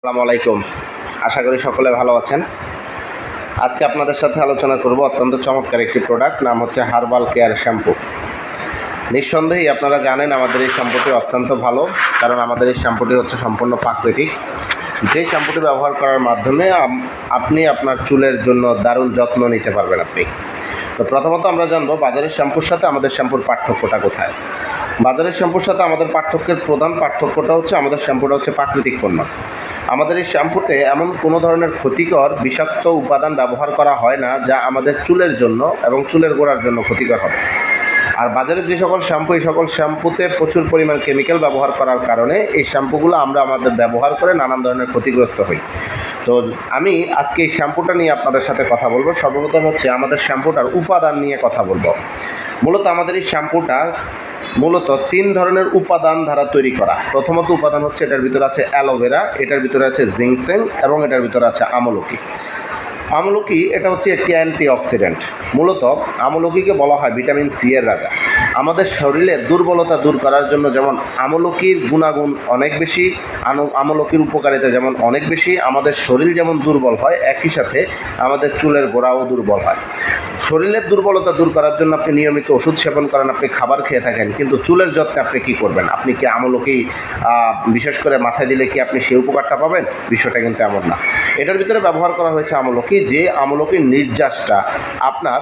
আসসালামু আলাইকুম। আশা করি সকলে ভালো আছেন। আজকে আপনাদের সাথে আলোচনা করব অত্যন্ত চমৎকার একটি প্রোডাক্ট নাম হচ্ছে হার্বাল কেয়ার শ্যাম্পু নিঃসন্দেহেই আপনারা জানেন আমাদের এই শ্যাম্পুটি অত্যন্ত ভালো, কারণ আমাদের এই শ্যাম্পুটি হচ্ছে সম্পূর্ণ প্রাকৃতিক। যে শ্যাম্পুটি ব্যবহার করার মাধ্যমে আপনি আপনার চুলের জন্য দারুণ যত্ন নিতে পারবেন আপনি। তো প্রথমত আমরা জানব, বাজারের শ্যাম্পুর সাথে আমাদের শ্যাম্পুর পার্থক্যটা কোথায়? বাজারের শ্যাম্পুর সাথে আমাদের পার্থক্যের প্রধান পার্থক্যটা হচ্ছে, আমাদের শ্যাম্পুটা হচ্ছে প্রাকৃতিক পণ্য। আমাদের এই শ্যাম্পুতে এমন কোনো ধরনের ক্ষতিকর বিষাক্ত উপাদান ব্যবহার করা হয় না, যা আমাদের চুলের জন্য এবং চুলের গোড়ার জন্য ক্ষতিকর হবে। আর বাজারে যে সকল শ্যাম্পু, এই সকল শ্যাম্পুতে প্রচুর পরিমাণ কেমিক্যাল ব্যবহার করার কারণে এই শ্যাম্পুগুলো আমরা আমাদের ব্যবহার করে নানান ধরনের ক্ষতিগ্রস্ত হই। তো আমি আজকে এই শ্যাম্পুটা নিয়ে আপনাদের সাথে কথা বলব। সর্বপ্রথম হচ্ছে আমাদের শ্যাম্পুটার উপাদান নিয়ে কথা বলব। মূলত আমাদের এই শ্যাম্পুটা মূলত তিন ধরনের উপাদান দ্বারা তৈরি করা। প্রথমত উপাদান হচ্ছে এটার ভিতরে আছে অ্যালোভেরা, এটার ভিতরে আছে জিংসেং এবং এটার ভিতরে আছে আমলকি। আমলকি এটা হচ্ছে একটি অ্যান্টি অক্সিডেন্ট মূলত আমলকিকে বলা হয় ভিটামিন সি এর রাজা। আমাদের শরীরে দুর্বলতা দূর করার জন্য যেমন আমলকির গুণাগুণ অনেক বেশি আমলকির উপকারিতা যেমন অনেক বেশি, আমাদের শরীর যেমন দুর্বল হয়, একই সাথে আমাদের চুলের গোড়াও দুর্বল হয়। শরীরের দুর্বলতা দূর করার জন্য আপনি নিয়মিত ওষুধ সেবন করেন, আপনি খাবার খেয়ে থাকেন, কিন্তু চুলের যত্নে আপনি কি করবেন? আপনি কি আমলকি বিশেষ করে মাথায় দিলে কি আপনি সেই উপকারটা পাবেন? বিষয়টা কিন্তু এমন না। এটার ভিতরে ব্যবহার করা হয়েছে আমলকি, যে আমলকির নির্যাসটা আপনার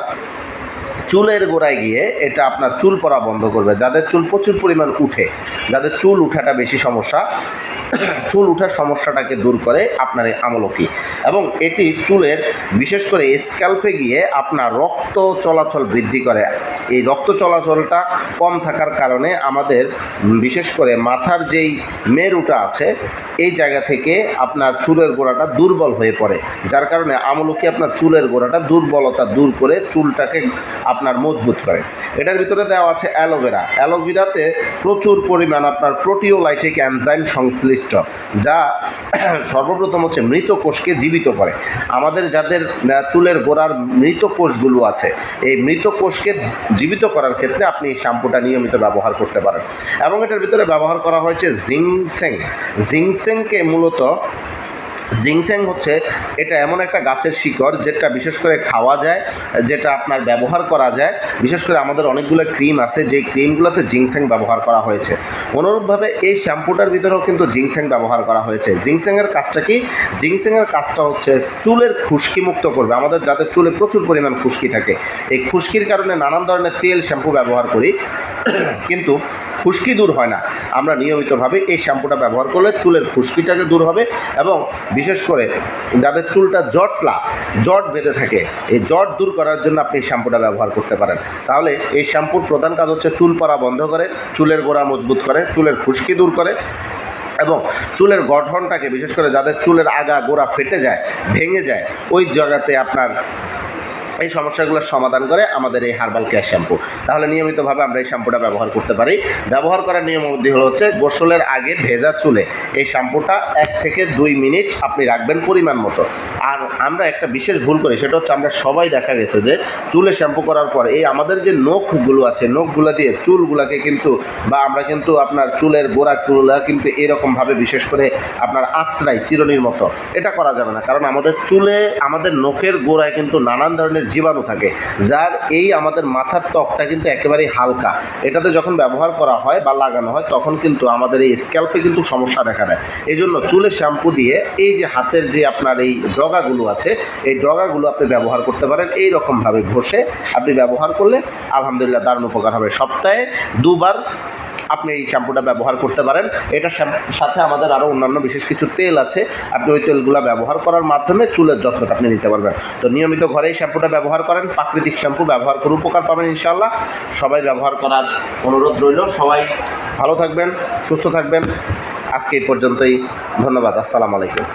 চুলের গোড়ায় গিয়ে এটা আপনার চুল পড়া বন্ধ করবে। যাদের চুল প্রচুর পরিমাণ উঠে, যাদের চুল উঠাটা বেশি সমস্যা, চুল উঠার সমস্যাটাকে দূর করে আপনার এই আমলকি। এবং এটি চুলের, বিশেষ করে স্ক্যাল্পে গিয়ে আপনার রক্ত চলাচল বৃদ্ধি করে। এই রক্ত চলাচলটা কম থাকার কারণে আমাদের, বিশেষ করে মাথার যেই মেরুটা আছে, এই জায়গা থেকে আপনার চুলের গোড়াটা দুর্বল হয়ে পড়ে। যার কারণে আমলকি আপনার চুলের গোড়াটা দুর্বলতা দূর করে চুলটাকে আপনার মজবুত করে। এটার ভিতরে দেওয়া আছে অ্যালোভেরা। অ্যালোভেরাতে প্রচুর পরিমাণ আপনার প্রোটিওলাইটিক অ্যানজাইম সংশ্লিষ্ট, যা সর্বপ্রথম হচ্ছে মৃত কোষকে জীবিত করে। আমাদের যাদের চুলের গোড়ার মৃত কোষগুলো আছে, এই মৃত কোষকে জীবিত করার ক্ষেত্রে আপনি এই শ্যাম্পুটা নিয়মিত ব্যবহার করতে পারেন। এবং এটার ভিতরে ব্যবহার করা হয়েছে জিংসেং। জিংসেংকে মূলত জিংসেং হচ্ছে এটা এমন একটা গাছের শিকড় যেটা বিশেষ করে খাওয়া যায়, যেটা আপনার ব্যবহার করা যায়। বিশেষ করে আমাদের অনেকগুলো ক্রিম আছে যে ক্রিমগুলোতে জিংসেং ব্যবহার করা হয়েছে। অনুরূপভাবে এই শ্যাম্পুটার ভিতরেও কিন্তু জিংসেং ব্যবহার করা হয়েছে। জিংসেংয়ের কাজটা কি? জিংসেংয়ের কাজটা হচ্ছে চুলের খুশকি মুক্ত করবে। আমাদের যাদের চুলে প্রচুর পরিমাণ খুশকি থাকে। এই খুশকির কারণে নানান ধরনের তেল শ্যাম্পু ব্যবহার করি। কিন্তু খুশকি দূর হয় না। আমরা নিয়মিতভাবে এই শ্যাম্পুটা ব্যবহার করলে চুলের খুশকিটাকে দূর হবে এবং বিশেষ করে যাদের চুলটা জটলা, জট বেঁধে থাকে, এই জট দূর করার জন্য আপনি এই শ্যাম্পুটা ব্যবহার করতে পারেন। তাহলে এই শ্যাম্পুর প্রধান কাজ হচ্ছে চুল পড়া বন্ধ করে, চুলের গোড়া মজবুত করে, চুলের খুশকি দূর করে এবং চুলের গঠনটাকে, বিশেষ করে যাদের চুলের আগা গোড়া ফেটে যায়, ভেঙে যায়, ওই জায়গাতে আপনার এই সমস্যাগুলোর সমাধান করে আমাদের এই হার্বাল কেয়ার শ্যাম্পু তাহলে নিয়মিতভাবে আমরা এই শ্যাম্পুটা ব্যবহার করতে পারি। ব্যবহার করার নিয়মাবধি হলো হচ্ছে গোসলের আগে ভেজা চুলে এই শ্যাম্পুটা এক থেকে দুই মিনিট আপনি রাখবেন পরিমাণ মতো। আর আমরা একটা বিশেষ ভুল করি, সেটা হচ্ছে আমরা সবাই দেখা গেছে যে চুলে শ্যাম্পু করার পর এই আমাদের যে নখগুলো আছে, নখগুলো দিয়ে চুলগুলোকে কিন্তু বা আমরা কিন্তু আপনার চুলের গোড়াগুলো কিন্তু এরকমভাবে বিশেষ করে আপনার আঁচড়াই, চিরনির মতো। এটা করা যাবে না। কারণ আমাদের চুলে, আমাদের নখের গোড়ায় কিন্তু নানান ধরনের জীবাণু থাকে, যার এই আমাদের মাথার ত্বকটা কিন্তু একেবারেই হালকা। এটাতে যখন ব্যবহার করা হয় বা লাগানো হয়, তখন কিন্তু আমাদের এই স্ক্যাল্পে কিন্তু সমস্যা দেখা দেয়। এই জন্য চুলে শ্যাম্পু দিয়ে এই যে হাতের যে আপনার এই ডগাগুলো আছে, এই ডগাগুলো আপনি ব্যবহার করতে পারেন। এই রকমভাবে ঘষে আপনি ব্যবহার করলে আলহামদুলিল্লাহ দারুণ উপকার হবে। সপ্তাহে দুবার আপনি এই শ্যাম্পুটা ব্যবহার করতে পারেন। এটার সাথে আমাদের আরও অন্যান্য বিশেষ কিছু তেল আছে। আপনি ওই তেলগুলো ব্যবহার করার মাধ্যমে চুলের যত্নটা আপনি নিতে পারবেন। তো নিয়মিত ঘরে এই শ্যাম্পুটা ব্যবহার করেন। প্রাকৃতিক শ্যাম্পু ব্যবহার করে উপকার পাবেন ইনশাল্লাহ সবাই ব্যবহার করার অনুরোধ রইল। সবাই ভালো থাকবেন, সুস্থ থাকবেন। আজকে এই পর্যন্তই। ধন্যবাদ। আসসালামু আলাইকুম।